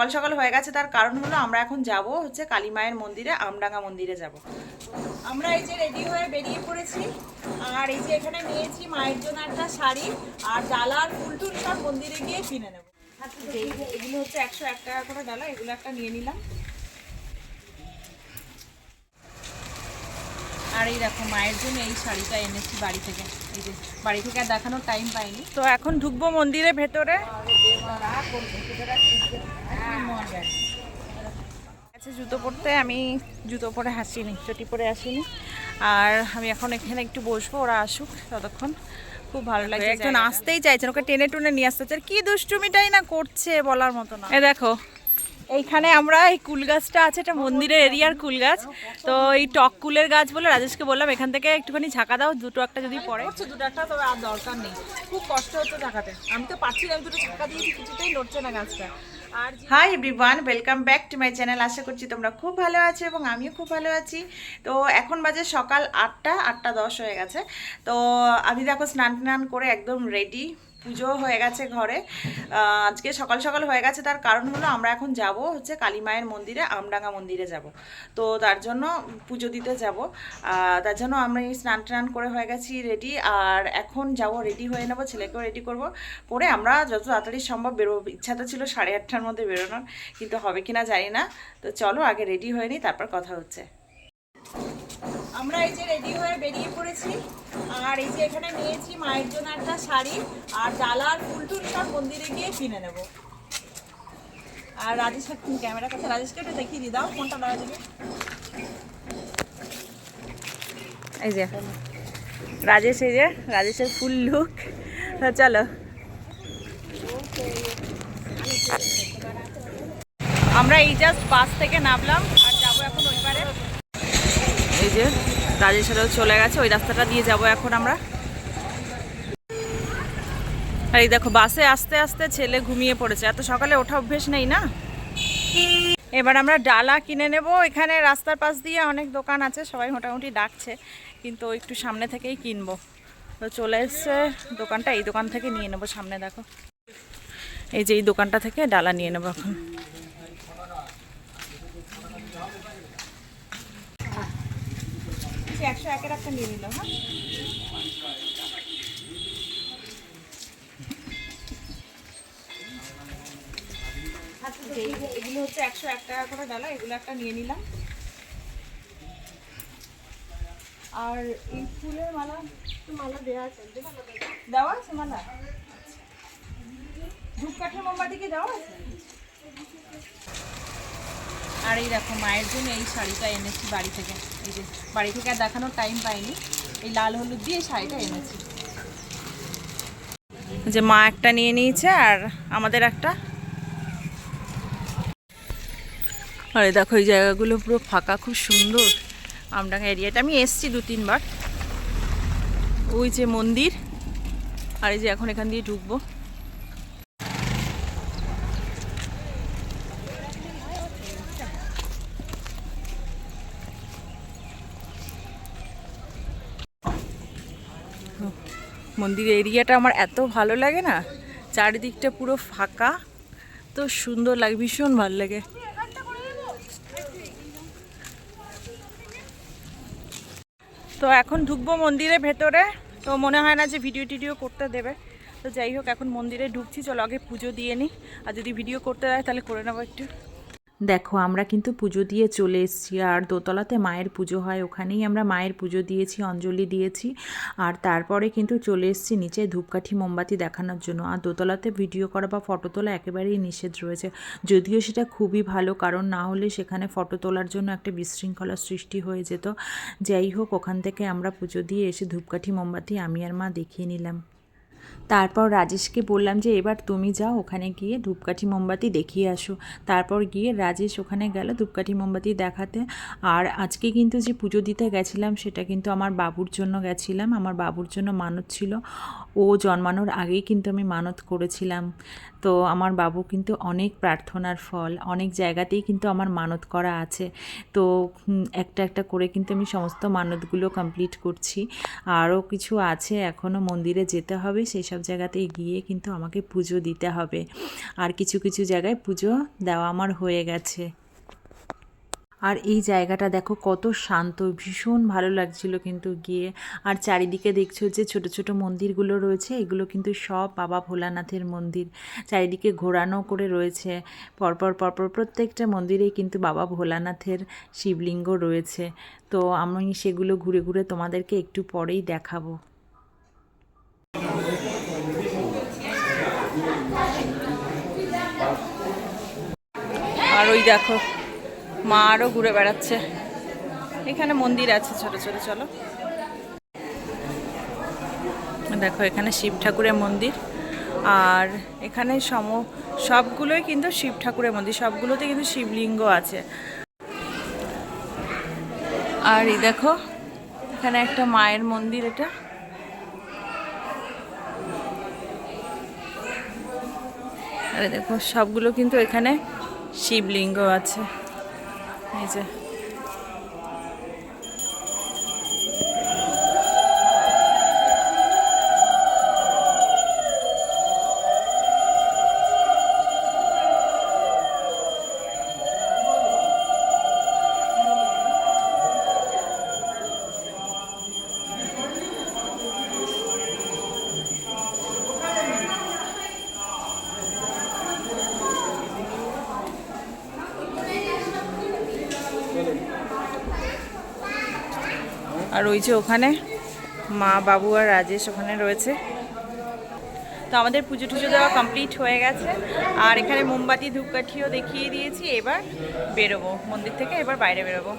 সকাল সকাল হয়ে গেছে, তার কারণ হলো আমরা এখন যাব হচ্ছে কালী মায়ের মন্দিরে, আমডাঙ্গা মন্দিরে যাব। আমরা এই যে রেডি হয়ে বেরিয়ে পড়েছি, আর এই যে এখানে নিয়েছি মায়ের জন্য একটা শাড়ি, আর ডালা আর ফুল টুল সব মন্দিরে গিয়ে কিনে নেব। এগুলো হচ্ছে একশো এক টাকা করে ডালা, এগুলো একটা নিয়ে নিলাম। আর এই দেখো, মায়ের জন্য এই শাড়িটা এনেছি বাড়ি থেকে। এই যে, বাড়ি থেকে আর দেখানোর টাইম পাইনি। তো এখন ঢুকবো মন্দিরের ভেতরে। আচ্ছা জুতো পরতে আমি জুতো পরে হাসিনি চটি পরে আসিনি। আর আমি এখন এখানে একটু বসবো ওরা আসুক ততক্ষণ। খুব ভালো লাগে একজন আসতেই চাইছেন ওকে টেনে টুনে নিয়ে আসতে চাই। কি দুষ্টুমিটাই না করছে বলার মতো না। এ দেখো এইখানে আমরা এই কুল গাছটা আছে এটা মন্দিরের এরিয়ার কুল গাছ। তো এই টক কুলের গাছ বলে রাজেশকে বললাম এখান থেকে একটুখানি ঝাঁকা দাও দুটো একটা যদি পড়ে। দুটো একটা তবে আর দরকার নেই। খুব কষ্ট হচ্ছে ঝাঁকাতে। আমি তো পাচ্ছি না আমি দুটো ঝাঁকা দিয়েছি কিছুতেই নড়ছে না গাছটা। Hi everyone welcome back to my channel আশা করছি তোমরা খুব ভালো আছো এবং আমিও খুব ভালো আছি। তো এখন বাজে সকাল আটটা আটটা দশ হয়ে গেছে। তো আমি দেখো স্নান টান করে একদম রেডি পুজো হয়ে গেছে ঘরে। আজকে সকাল সকাল হয়ে গেছে, তার কারণ হলো আমরা এখন যাব হচ্ছে কালী মায়ের মন্দিরে, আমডাঙ্গা মন্দিরে যাব। তো তার জন্য পুজো দিতে যাব। তার জন্য এই স্নান টান করে হয়ে গেছি রেডি আর এখন যাব রেডি হয়ে নেব, ছেলেকেও রেডি করব। করে আমরা যত তাড়াতাড়ি সম্ভব বেরোবো। ইচ্ছা তো ছিল সাড়ে আটটার মধ্যে বেরোনোর, কিন্তু হবে কিনা জানি না। তো চলো আগে রেডি হয়ে নিই, তারপর কথা হচ্ছে। আমরা এই যে রেডি হয়ে বেরিয়ে পড়েছি, আর এই যে এখানে নিয়েছি মায়ের জন্য একটা শাড়ি, আর ডালা আর ফুল টুল সব মন্দিরে গিয়ে কিনে নেব। আর রাজেশ ক্যামেরা কাছে রাজেশকে একটু দেখিয়ে দিয়ে দাও, কোনটা দেওয়া যাবে? এই যে, রাজেশ, এই যে, রাজেশের ফুল লুক চলো। আমরা এই জাস্ট বাস থেকে নামলাম আর যাব এখন ওই পারে যে রাজেশেরও চলে গেছে, ওই রাস্তাটা দিয়ে যাব এখন আমরা। আর এই দেখো, বাসে আস্তে আস্তে ছেলে ঘুমিয়ে পড়েছে। এত সকালে ওঠা অভ্যেস নেই না? এবার আমরা ডালা কিনে নেব। এখানে রাস্তার পাশ দিয়ে অনেক দোকান আছে, সবাই মোটামুটি ডাকছে, কিন্তু একটু সামনে থেকেই কিনবো। তো চলে এসছে দোকানটা, এই দোকান থেকে নিয়ে নেব সামনে, দেখো। এই যে এই দোকানটা থেকে ডালা নিয়ে নেব এখন। একশো একের একটা নিয়ে নিলাম হ্যাঁ? এই- এগুলো হচ্ছে একশো এক টাকা করে ডালা এগুলো একটা নিয়ে নিলাম। আর এই ফুলের মালা মালা দেওয়া আছে দেওয়া আছে মালা? ধূপকাঠের মোমবাতি কি দেওয়া আছে? আর এই দেখো মায়ের জন্য এই শাড়িটা এনেছি বাড়ি থেকে। এই যে বাড়ি থেকে আর দেখানোর টাইম পাইনি। এই লাল হলুদ দিয়ে শাড়িটা এনেছি। যে মা একটা নিয়ে নিয়েছে আর আমাদের একটা। আর দেখো, এই জায়গাগুলো পুরো ফাঁকা, খুব সুন্দর। আমডাঙ্গা এরিয়াটা আমি এসছি দু, তিনবার। ওই যে মন্দির। আর এই যে এখন এখান দিয়ে ঢুকবো। মন্দির এরিয়াটা আমার এত ভালো লাগে না, চারিদিকটা পুরো ফাঁকা, তো সুন্দর লাগে, ভীষণ ভালো লাগে। তো এখন ঢুকবো মন্দিরের ভেতরে, তো মনে হয় না যে ভিডিও টিডিও করতে দেবে। তো যাই হোক, এখন মন্দিরে ঢুকছি, চলো আগে পুজো দিয়ে নিই, আর যদি ভিডিও করতে দেয় তাহলে করে নেব একটু। দেখো, আমরা কিন্তু পুজো দিয়ে চলে এসেছি। আর দোতলাতে মায়ের পুজো হয়, ওখানেই আমরা মায়ের পুজো দিয়েছি, অঞ্জলি দিয়েছি। আর তারপরে কিন্তু চলে এসেছি নিচে ধূপকাঠি, মোমবাতি দেখানোর জন্য। আর দোতলাতে ভিডিও করা বা ফটো তোলা একেবারেই নিষেধ রয়েছে। যদিও সেটা খুবই ভালো, কারণ না হলে সেখানে ফটো তোলার জন্য একটা বিশৃঙ্খলার সৃষ্টি হয়ে যেত। যাই হোক, ওখান থেকে আমরা পুজো দিয়ে এসে ধূপকাঠি, মোমবাতি আমি আর মা দেখিয়ে নিলাম। তারপর রাজেশকে বললাম যে, এবার তুমি যাও ওখানে গিয়ে ধূপকাঠি মোমবাতি দেখিয়ে আসো। তারপর গিয়ে রাজেশ ওখানে গেল ধূপকাঠি মোমবাতি দেখাতে। আর আজকে কিন্তু যে পুজো দিতে গেছিলাম, সেটা কিন্তু আমার বাবুর জন্য গেছিলাম। আমার বাবুর জন্য মানত ছিল। ও জন্মানোর আগেই কিন্তু আমি মানত করেছিলাম। তো আমার বাবু কিন্তু অনেক প্রার্থনার ফল, অনেক জায়গাতেই কিন্তু আমার মানত করা আছে। তো একটা একটা করে কিন্তু আমি সমস্ত মানতগুলো কমপ্লিট করছি। আরও কিছু আছে এখনও মন্দিরে যেতে হবে, সেই সব জায়গাতেই গিয়ে কিন্তু আমাকে পুজো দিতে হবে। আর কিছু কিছু জায়গায় পুজো দেওয়া আমার হয়ে গেছে। আর এই জায়গাটা দেখো কত শান্ত, ভীষণ ভালো লাগছিল কিন্তু গিয়ে। আর চারিদিকে দেখছ যে ছোট ছোট মন্দিরগুলো রয়েছে, এগুলো কিন্তু সব বাবা ভোলানাথের মন্দির। চারিদিকে ঘোরানো করে রয়েছে। পরপর পরপর প্রত্যেকটা মন্দিরেই কিন্তু বাবা ভোলানাথের শিবলিঙ্গ রয়েছে। তো আমি সেগুলো ঘুরে ঘুরে তোমাদেরকে একটু পরেই দেখাবো। আর ওই দেখো, মা আরও ঘুরে বেড়াচ্ছে। এখানে মন্দির আছে ছোট ছোট, চলো। দেখো, এখানে শিব ঠাকুরের মন্দির। আর এখানে সম, সবগুলোই কিন্তু শিব ঠাকুরের মন্দির, সবগুলোতে কিন্তু শিবলিঙ্গ আছে। আর এই দেখো, এখানে একটা মায়ের মন্দির এটা। আর দেখো, সবগুলো কিন্তু এখানে শিবলিঙ্গ আছে। এই যে। আর ওই যে ওখানে মা, বাবু আর রাজেশ ওখানে রয়েছে। তো আমাদের পুজো টুজো দেওয়া কমপ্লিট হয়ে গেছে। আর এখানে মোমবাতি, ধূপকাঠিও দেখিয়ে দিয়েছি। এবার বেরোবো মন্দির থেকে, এবার বাইরে বেরোবো।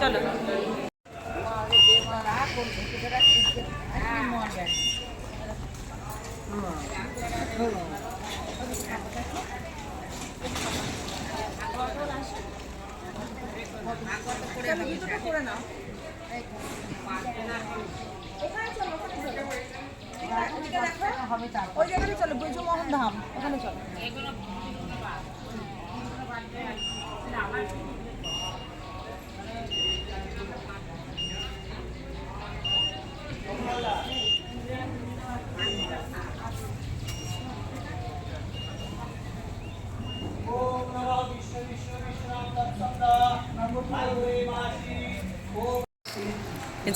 চলো। ওই জায়গাটা চলো বৈজমোহন ধাম ওখানে চলো।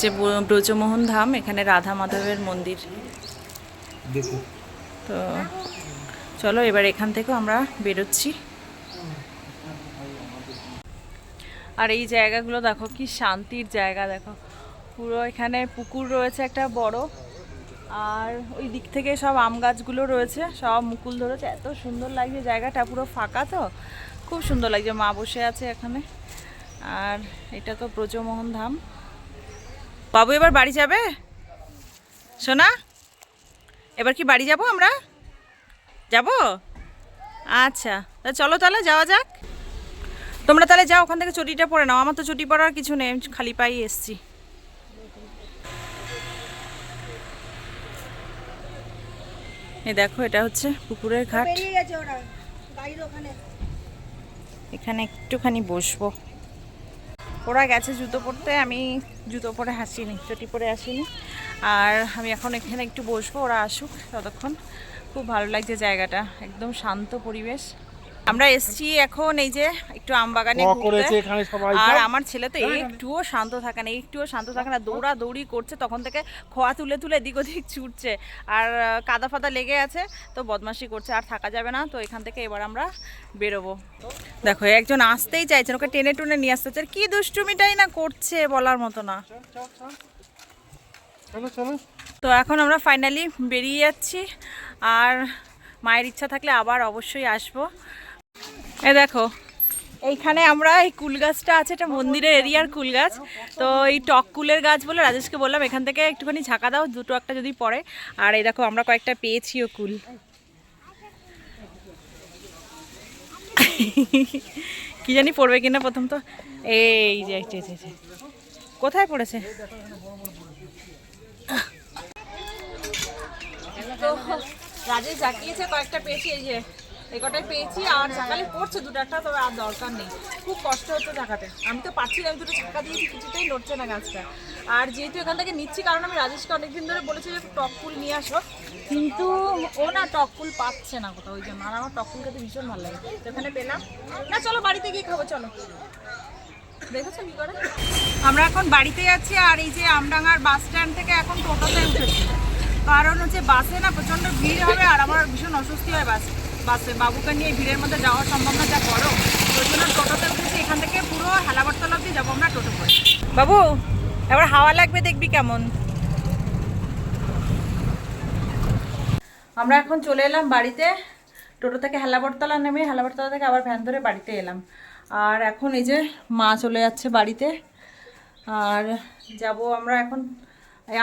যে ব্র- ব্রজমোহন ধাম এখানে রাধা মাধবের মন্দির। তো চলো এবার এখান থেকেও আমরা বেরোচ্ছি। আর এই জায়গাগুলো দেখো কি শান্তির জায়গা দেখো। পুরো এখানে পুকুর রয়েছে একটা বড় আর ওই দিক থেকে সব আম গাছগুলো রয়েছে সব মুকুল ধরেছে। এত সুন্দর লাগছে জায়গাটা পুরো ফাঁকা তো। খুব সুন্দর লাগছে মা বসে আছে এখানে। আর এটা তো ব্রজমোহন ধাম। বাবু এবার বাড়ি যাবে? সোনা এবার কি বাড়ি যাব আমরা? যাব? আচ্ছা তা চলো তাহলে যাওয়া যাক। তোমরা তাহলে যাও ওখান থেকে চটিটা পরে নাও। আমার তো চটি পরার কিছু নেই খালি পাই এসছি। এই দেখো এটা হচ্ছে পুকুরের ঘাট। এখানে একটুখানি বসবো। ওরা গেছে জুতো পরতে, আমি জুতো পরে হাসিনি, চটি পরে আসিনি। আর আমি এখন এখানে একটু বসবো, ওরা আসুক ততক্ষণ। খুব ভালো লাগছে জায়গাটা, একদম শান্ত পরিবেশ। আমরা এসছি এখন এই যে একটু আম বাগানে ঘুরতে। করেছে এখানে সবাই আর আমার ছেলে তো একটুও শান্ত থাকে না একটুও শান্ত থাকে না দৌড়া দৌড়ি করছে তখন থেকে খোয়া তুলে তুলে এদিক ওদিক ছুটছে। আর কাদা ফাদা লেগে আছে তো বদমাশি করছে আর থাকা যাবে না তো এখান থেকে এবার আমরা বেরোবো। দেখো একজন আসতেই চাইছেন ওকে টেনে টুনে নিয়ে আসতে চাই কি দুষ্টুমিটাই না করছে বলার মতো না। তো এখন আমরা ফাইনালি বেরিয়ে যাচ্ছি আর মায়ের ইচ্ছা থাকলে আবার অবশ্যই আসব। এ দেখো, এইখানে আমরা এই কুল গাছটা আছে, এটা মন্দিরের এরিয়ার কুল গাছ। তো এই টক কুলের গাছ বলে রাজেশকে বললাম, এখান থেকে একটুখানি ঝাঁকা দাও, দুটো একটা যদি পড়ে। আর এই দেখো, আমরা কয়েকটা পেয়েছিও কুল। কি জানি পড়বে কিনা প্রথম তো। এই যে। কোথায় পড়েছে? রাজেশ জাকিয়েছে কয়েকটা পেয়েছি, এই যে। এই পেয়েছি, আর ঝাঁকালি পড়ছে দুটো একটা তবে আর দরকার নেই। খুব কষ্ট হচ্ছে ঝাঁকাতে আমি তো পাচ্ছি আমি দুটো ঝাঁকা দিয়েছি, কিছুতেই নড়ছে না গাছটা। আর যেহেতু এখান থেকে নিচ্ছি, কারণ আমি রাজেশকে অনেকদিন ধরে বলেছি যে টক ফুল নিয়ে আসো। কিন্তু ও না টক ফুল পাচ্ছে না কোথাও, ওই জন্য। আর আমার টক ফুল খেতে ভীষণ ভালো লাগে। এখানে পেলাম। না, চলো বাড়িতে গিয়ে খাব, চলো। দেখেছ কি করে? আমরা এখন বাড়িতে যাচ্ছি আর এই যে আমডাঙ্গার বাস স্ট্যান্ড থেকে এখন টোটোতে উঠেছি। কারণ হচ্ছে বাসে না প্রচণ্ড ভিড় হবে, আর আমার ভীষণ অস্বস্তি হয় বাসে। বাসে। বাবুকে নিয়ে ভিড়ের মধ্যে যাওয়ার সম্ভব না যা বড়, ওই জন্য টোটোতে উঠেছি। এখান থেকে পুরো হেলাবরতলা অব্দি যাব আমরা টোটো করে। বাবু, এবার হাওয়া লাগবে, দেখবি কেমন। আমরা এখন চলে এলাম বাড়িতে। টোটো থেকে হেলাবরতলা নেমে হেলাবরতলা থেকে আবার ভ্যান ধরে বাড়িতে এলাম। আর এখন এই যে মা চলে যাচ্ছে বাড়িতে। আর যাব আমরা এখন।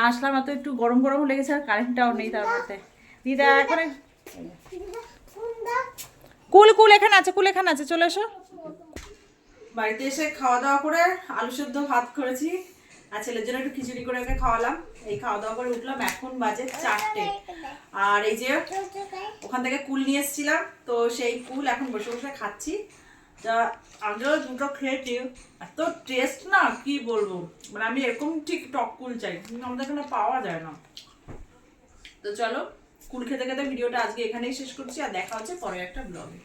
আসলাম, এত একটু গরম গরম লেগেছে আর কারেন্টটাও নেই তার মধ্যে। দিদা, এখন কুল কুল, এখানে আছে, কুল, এখানে আছে, চলে এসো। বাড়িতে এসে খাওয়া দাওয়া করে আলু সেদ্ধ ভাত করেছি। আর ছেলের জন্য একটু খিচুড়ি করে ওকে খাওয়ালাম। এই খাওয়া দাওয়া করে উঠলাম, এখন বাজে চারটে। আর এই যে ওখান থেকে কুল নিয়ে এসেছিলাম, তো সেই কুল এখন বসে বসে খাচ্ছি। তা আগেও দুটো খেয়েছি, এত টেস্ট না, কি বলব? মানে আমি এরকম ঠিক টক কুল চাই, কিন্তু আমাদের এখানে পাওয়া যায় না। তো চলো কুল খেতে খেতে ভিডিওটা আজকে এখানেই শেষ করছি আর দেখা হচ্ছে পরে একটা ব্লগে